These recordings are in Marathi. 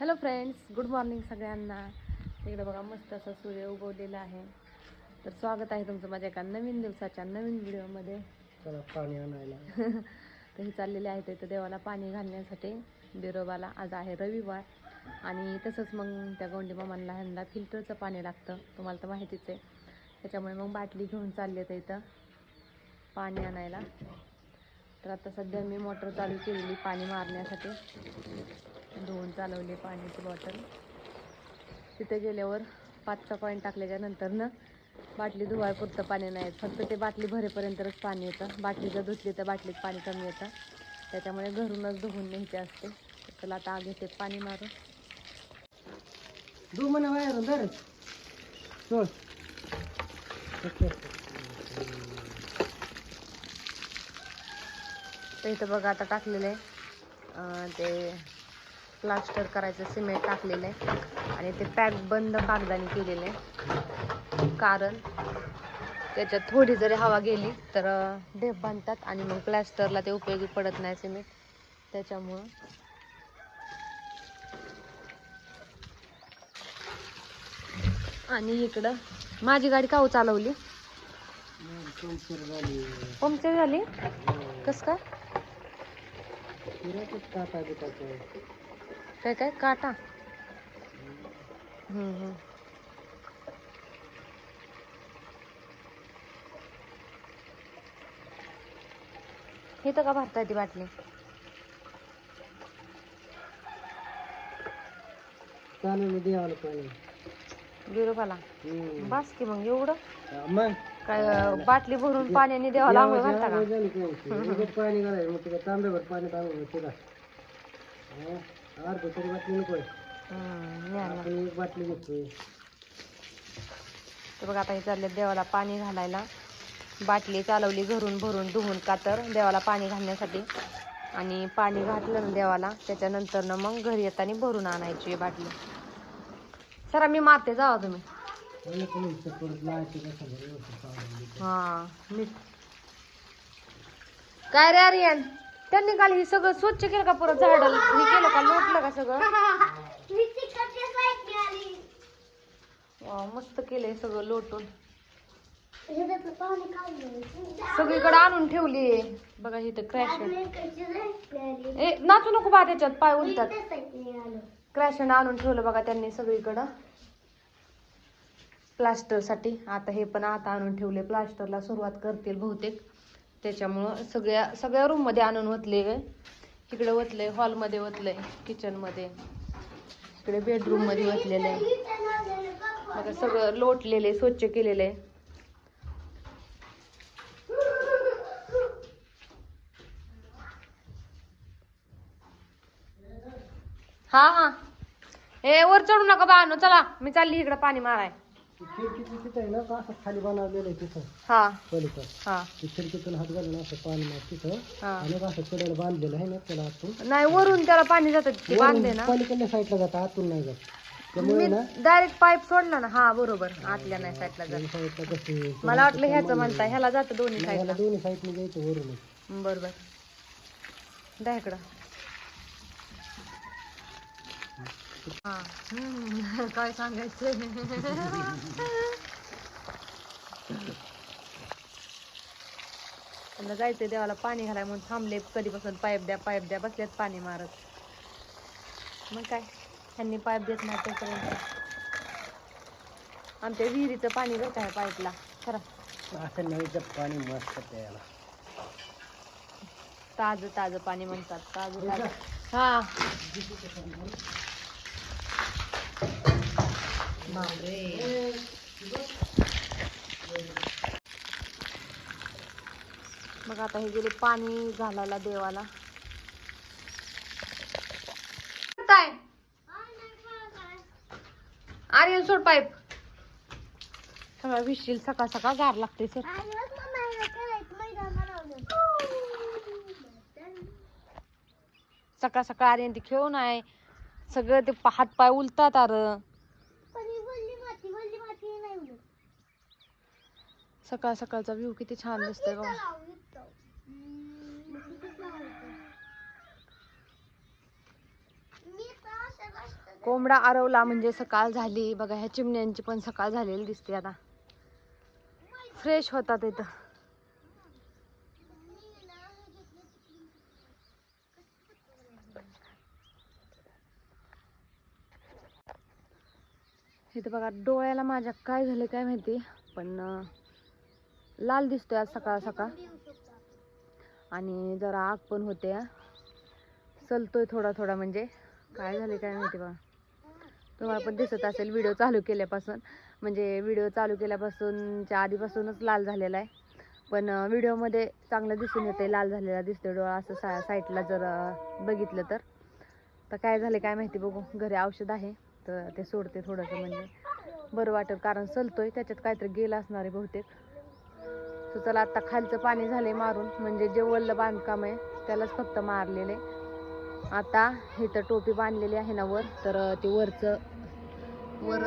हॅलो फ्रेंड्स गुड मॉर्निंग सगळ्यांना. इकडे बघा मस्त असा सूर्य उगवलेला आहे. तर स्वागत आहे तुमचं माझ्या एका नवीन दिवसाच्या नवीन व्हिडिओमध्ये. चला पाणी आणायला. तर हे चाललेले आहेत इथं देवाला पाणी घालण्यासाठी. बिरोबाला आज आहे रविवार. आणि तसंच मग त्या गोंडी मामांना ह्यांना फिल्टरचं पाणी लागतं. तुम्हाला तर माहितीच आहे. त्याच्यामुळे मग बाटली घेऊन चालले तर इथं पाणी आणायला. तर आता सध्या मी मोटर चालू केलेली पाणी मारण्यासाठी. धुवून चालवली पाण्याची बॉटल. तिथे गेल्यावर पाचचा कॉईन टाकल्याच्या नंतरनं बाटली धुवायपुरतं पाणी नाही. फक्त ते बाटली भरेपर्यंतच पाणी येतं. बाटली जर धुतली तर बाटलीत पाणी कमी येतं. त्याच्यामुळे घरूनच धुवून न्यायचे असते. चला आता आग येते पाणी मारून दू म्हणा बाहेर धर. सोड. इथं बघा आता टाकलेलं आहे ते प्लास्टर करायचं सिमेंट टाकलेलं आहे. आणि ते पॅक बंद कागदाने केलेलं आहे. कारण त्याच्यात थोडी जरी हवा गेली तर ढेप बांधतात आणि मग प्लास्टरला ते उपयोगी पडत नाही सिमेंट. त्याच्यामुळं आणि इकडं माझी गाडी काव हो चालवली? पंक्चर झाली? कस काय? काय काय? काटा. हम्म, हम्म. हे तर का भरता ती बाटली? द्यावं पाणी बिरोबाला? हम्म. बस की मग एवढं? मग. काय अं, बाटली भरून पाण्याने द्यावं आंघोळ घालता का? झाली पाणी घालायचं मग तुला तांब्यावर पाणी टाकून तुला अर्ध तरी बाटली नको. आपण एक बाटली घेतोय तर बघा आता हे चालले देवाला पाणी घालायला. बाटली चालवली घरून भरून धुवून का तर देवाला पाणी घालण्यासाठी. आणि पाणी घातलं ना देवाला त्याच्यानंतर ना मग घरी येताना भरून आणायची बाटली. सरा मी मारते जावा तुम्ही. हा मी. काय रे आर्यन? त्यांनी काल हे सगळं स्वच्छ केलं का परत झाड? हे केलं का? लोटलं का सगळं? वा, मस्त केलंय सगळं लोटून. सगळीकडे आणून ठेवली बघा इथं क्रॅश ए नाचू नको बा त्याच्यात पाय उलतात क्रॅश आणून ठेवलं बघा त्यांनी सगळीकडं. प्लास्टरसाठी. आता हे पण आता आणून ठेवले. प्लास्टरला सुरुवात करतील बहुतेक. त्याच्यामुळं सगळ्या सगळ्या रूममध्ये आणून ओतले इकडे ओतले हॉलमध्ये ओतलंय किचनमध्ये इकडे बेडरूममध्ये ओतलेलं आहे. बघा सगळं लोटलेलं आहे स्वच्छ केलेलं आहे. हा हा. ए वर चढू नका बानो चला. मी चालली इकडे पाणी माराय ती खिडकीचं तिथं आहे ना का असं खाली बनवलेलं आहे तिथं? हा. पलीकडं. हा. ती खिडकीतून हात घालून असं पाणी मार तिथं. हा. आणि असं कडेला बांधलेलं आहे ना त्याला आतून. नाही वरून त्याला पाणी जात ते बांधले ना. पलीकडल्या साईडला जातं आतून नाही जात. त्यामुळे ना डायरेक्ट पाईप सोडला ना. हा बरोबर. आतल्या नाही साईडला जात. दोन्ही साईडला कसं मला वाटलं ह्याचं म्हणताय ह्याला जातं दोन्ही याला साईडला. दोन्ही साईडने जायचं वरून बरोबर. द्या इकडं. हा. काय सांगायचं त्यांना जायचंय देवाला पाणी घालाय म्हणून थांबले कधीपासून पाईप द्या पाईप द्या बसल्यात पाणी मारत मग काय ह्यांनी पाईप देत नाही तोपर्यंत आमच्या विहिरीचं पाणी बरं आहे पाईपला खरं असं पाणी मस्त प्यायला ताजं ताजं पाणी म्हणतात ताजं ताजं हा बापरे. मग आता हे गेले पाणी घालायला देवाला. काय? आर्यन सोड पाईप. सगळं विशील सकाळ सकाळ गार लागते सर सकाळ सकाळ आर्यन ते खेळून आहे सगळं ते हात पाय उलतात अर सकाळ सकाळचा व्ह्यू किती छान दिसतोय बघा. कोंबडा आरवला म्हणजे सकाळ झाली. बघा ह्या चिमण्यांची पण सकाळ झालेली दिसते आता. फ्रेश होतात इथं. इथं बघा डोळ्याला माझ्या काय झालं काय माहिती पण लाल दिसतोय आज सकाळ सकाळ. आणि जरा आग पण होते. हा. चलतोय थोडा थोडा म्हणजे. काय झाले काय माहिती बघा. तुम्हाला पण दिसत असेल व्हिडिओ चालू केल्यापासून. म्हणजे व्हिडिओ चालू केल्यापासूनच्या आधीपासूनच लाल झालेला आहे. पण व्हिडिओमध्ये चांगलं दिसून येते लाल झालेला दिसतोय डोळा. असं सा साईडला जर बघितलं तर. तर काय झाले काय माहिती बघू. घरी औषध आहे. तर ते सोडते थोडंसं म्हणजे. बरं वाटेल कारण चलतोय त्याच्यात काहीतरी गेलं असणार आहे बहुतेक. सो चला आता खालचं पाणी झाले मारून. म्हणजे जे वल्लं बांधकाम आहे त्यालाच फक्त मारलेले आता इथं टोपी बांधलेली आहे ना वर तर ते वरचं वर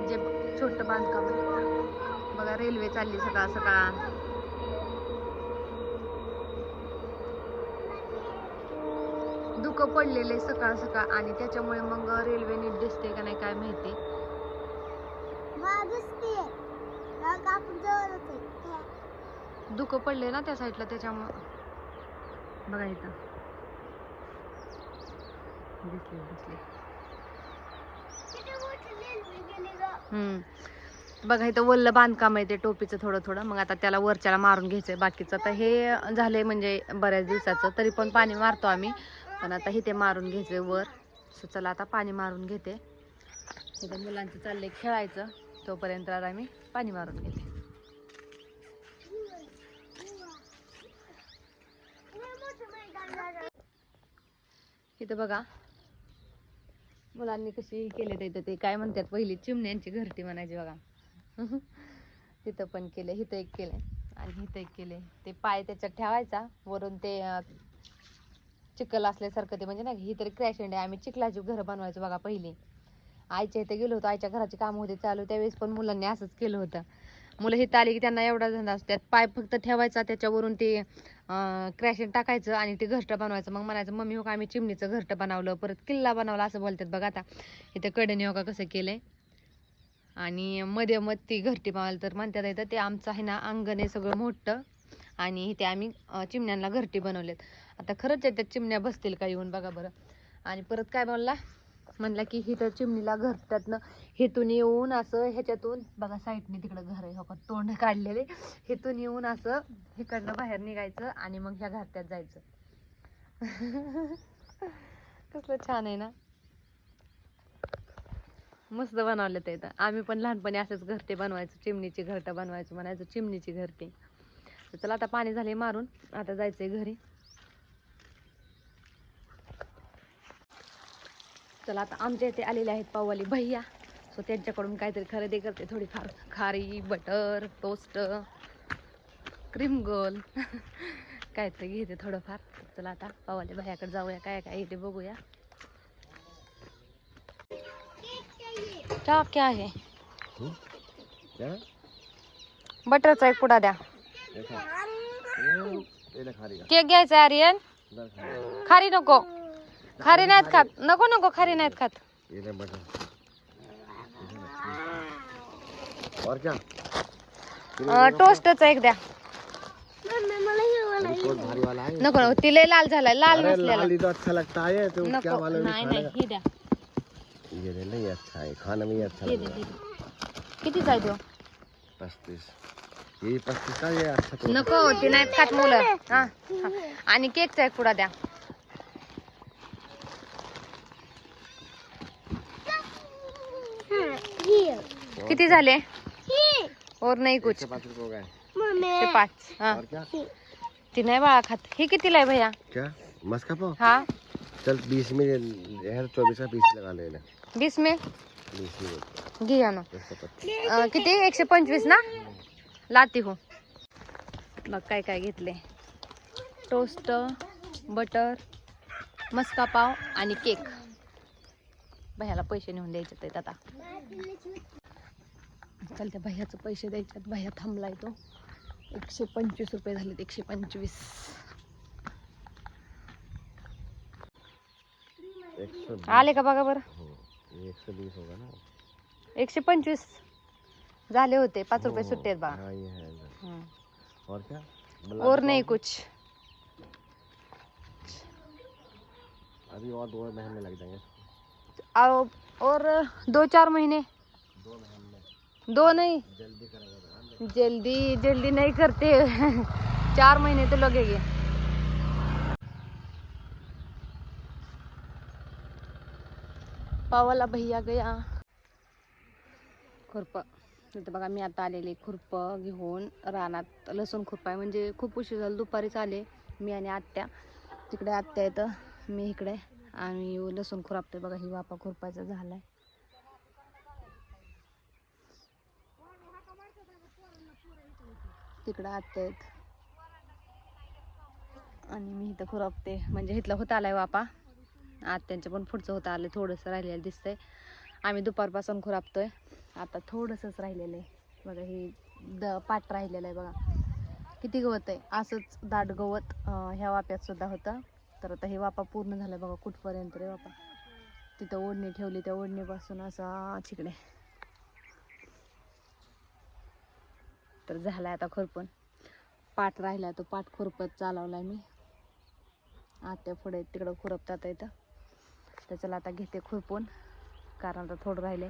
जे छोटं बांधकाम आहे बघा रेल्वे चालली सकाळ सकाळ. दुःख पडलेले सकाळ सकाळ आणि त्याच्यामुळे मग रेल्वे नीट दिसते का नाही काय माहिती. दुःख पडले ना त्या साईडला त्याच्यामुळं. बघा इथं. दिसले दिसले. हम्म. बघा इथं वल्ल बांधकाम आहे ते टोपीचं थोडं थोडं. मग आता त्याला वरच्याला मारून घ्यायचंय बाकीचं. तर हे झालंय म्हणजे बऱ्याच दिवसाचं तरी पण पाणी मारतो आम्ही. पण आता इथे मारून घ्यायचंय वर. सो चला आता पाणी मारून घेते. इथं मुलांचं चाललंय खेळायचं. तोपर्यंत आता पाणी मारून घेते. इथं बघा. मुलांनी कशी केले ते इथं ते काय म्हणतात पहिली चिमण्यांची घरटी म्हणायची बघा. तिथं पण केले इथं एक केले आणि इथं एक केले. ते पाय त्याच्यात ठेवायचा वरून ते चिखल असल्यासारखं ते म्हणजे नाही ही तरी क्रॅशंड आहे. आम्ही चिखलाची घरं बनवायचो बघा पहिली. आईच्या इथे गेलो होतो आईच्या घराची कामं होते चालू त्यावेळेस पण मुलांनी असंच केलं होतं. मुलं हिथं आली की त्यांना एवढा धंदा असतो. त्यात पाय फक्त ठेवायचा त्याच्यावरून ते क्रॅशन टाकायचं आणि ते घरटं बनवायचं. मग म्हणायचं मम्मी हो का आम्ही चिमणीचं घरटं बनवलं परत किल्ला बनवला असं बोलतात बघा आता. इथं कडेने हो का कसं केलंय. आणि मध्ये मध ती घरटी बनवायला तर म्हणतात येतं ते आमचं आहे ना अंगण आहे सगळं मोठं आणि इथे आम्ही चिमण्यांना घरटी बनवलेत. आता खरंच आहे त्या चिमण्या बसतील का येऊन बघा बरं. आणि परत काय बोलला? म्हणला की ही तर चिमणीला घर त्यातनं हेतून येऊन असं ह्याच्यातून बघा साईडने तिकडं घर आहे हो तोंड काढलेले. हेतून येऊन असं इकडनं बाहेर निघायचं आणि मग ह्या घरट्यात जायचं. कसलं छान आहे ना. मस्त बनवलं ते आम्ही पण लहानपणी असंच घरटे बनवायचो चिमणीची घरटं बनवायचो म्हणायचो चिमणीची घरटे. चला आता पाणी झाले मारून आता जायचंय घरी. चला आता आमच्या इथे आलेले आहेत पाववाली भैया. सो त्यांच्याकडून काहीतरी खरेदी करते थोडीफार खारी बटर टोस्ट क्रीम गोल काहीतरी घेते थोडंफार. चला आता पाववाली भैयाकडे जाऊया काय काय इथे बघूया. क्या क्या आहे? बटरचा एक पुडा द्या. केक घ्यायचा आर्यन खारी नको. खारी नाहीत खात. नको नको खारी नाहीत खात. ये ले बटर और क्या? टोस्टचा एक द्या. भारी वाला है नको नको ती लय लाल झालाय लाल अरे नसलेला. लाल ही तो अच्छा लगता है तो क्या नको मालूम नाही नहीं ही द्या. का ये ले नहीं अच्छा है खाने में ये अच्छा ही लग दे रहा ही है दे. कितीचा आहे तो? पस्तीस. ये पस्तीस का ये अच्छा तो. नको ती नाहीत खात मुलं. हा हा. आणि केकचा एक पुडा द्या. किती झाले? और नाही कुछ. हो ते पाच. हा. और क्या? ती नाही बाळा खात. हे कितीला आहे भैया? क्या? मस्का पाव? हा. चल बीस में यार चौबीस का पीस लगा लेना वीस में? बीस में घे ना. अं, किती? एकशे पंचवीस ना? लाती हो. मग काय काय घेतले. टोस्ट बटर मस्का पाव आणि केक. भैयाला पैसे नेऊन द्यायचे आहेत आता. चल त्या भैयाचं पैसे द्यायचे आहेत भैया थांबलाय तो. एकशे पंचवीस रुपये झालेत एकशे पंचवीस. आले का बघा बरं? हो. ये एक सौ बीस होगा ना? एकशे पंचवीस. झाले होते पाच रुपये हो, सुट्टे आहेत बा. और क्या? और नहीं कुछ. अभी और दो महीने लग जाएंगे। और दो चार महीने. दो महीने। दो नहीं जल्दी जल्दी नहीं करते. चार महीने तो लगेंगे पावाला भैया गया. खुरप. तिथं बघा मी आता आलेले खुरप घेऊन. रानात लसूण खुरपाय म्हणजे खूप उशीर झाला दुपारीच आले मी आणि आत्या. तिकडे आत्या येतं मी इकडे. आणि लसूण खुरापतोय. बघा ही वापा खुरपायचा झालाय. तिकडं आत्या आहेत. आणि मी इथं खुरपते म्हणजे इथलं होत आलाय वापा. आत्यांचं पण पुढचं होतं आलं थोडंसं राहिलेलं दिसतंय. आम्ही दुपारपासून खुरापतोय आता थोडंसंच राहिलेलं आहे. बघा हे द पाट राहिलेलं आहे बघा. किती गवत आहे? असंच दाट गवत ह्या वाप्यात सुद्धा होतं. तर आता हे वापा पूर्ण झालं बघा. कुठपर्यंत रे वापा? तिथं ओढणी ठेवली. त्या ओढणीपासून असा तिकडे. तर झालाय आता खुरपून. पाठ राहिला तो पाठ खुरपत चालवलाय मी. आत्या पुढे तिकडं खुरपतात इथं. तर चला आता घेते खुरपून कारण आता थोडं राहिले.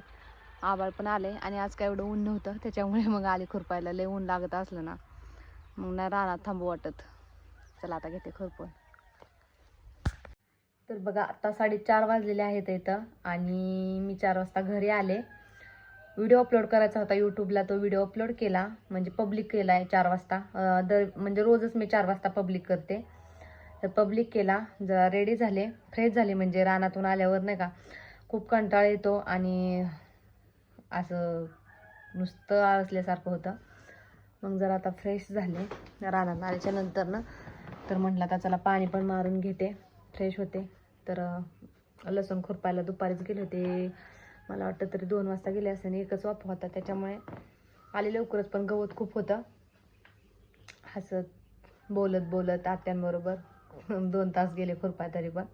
आबाळ पण आले आणि आज काय एवढं ऊन नव्हतं त्याच्यामुळे मग आले खुरपायला. लय ऊन लागत असलं ना. मग नाही रानात थांबू वाटत. चला आता घेते खुरपून. तर बघा आता साडेचार वाजलेले आहेत इथं आणि मी चार वाजता घरी आले. व्हिडिओ अपलोड करायचा होता यूट्यूबला तो व्हिडिओ अपलोड केला. म्हणजे पब्लिक केला आहे चार वाजता. दर म्हणजे रोजच मी चार वाजता पब्लिक करते. तर पब्लिक केला जरा रेडी झाले. फ्रेश झाले म्हणजे रानातून आल्यावर नाही का खूप कंटाळा येतो आणि असं नुसतं आळसल्यासारखं होतं. मग जरा आता फ्रेश झाले रानात आल्याच्यानंतर ना तर म्हटलं आता चला पाणी पण मारून घेते. फ्रेश होते. तर लसूण खुरपायला दुपारीच गेले होते. मला वाटतं तरी दोन वाजता गेले असते आणि एकच वाफ होता. त्याच्यामुळे आले लवकरच पण गवत खूप होतं. हसत बोलत बोलत आत्यांबरोबर. दोन तास गेले खुरपाय तरी पण.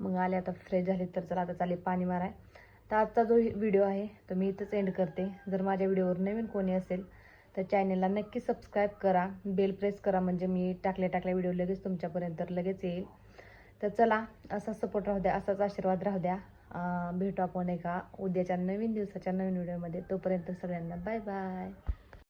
मग आले आता फ्रेश झाले तर चला आता चालेल पाणी माराय. तर आजचा जो व्हिडिओ आहे तो मी इथंच एंड करते. जर माझ्या व्हिडिओवर नवीन कोणी असेल तर चॅनलला नक्की सबस्क्राईब करा. बेल प्रेस करा म्हणजे मी टाकल्या टाकल्या व्हिडिओ लगेच तुमच्यापर्यंत लगेच येईल. तर चला असा सपोर्ट राहू द्या असाच आशीर्वाद राहू द्या. भेटू आपण एका उद्याच्या नवीन दिवसाच्या नवीन व्हिडिओमध्ये. तोपर्यंत सगळ्यांना बाय बाय.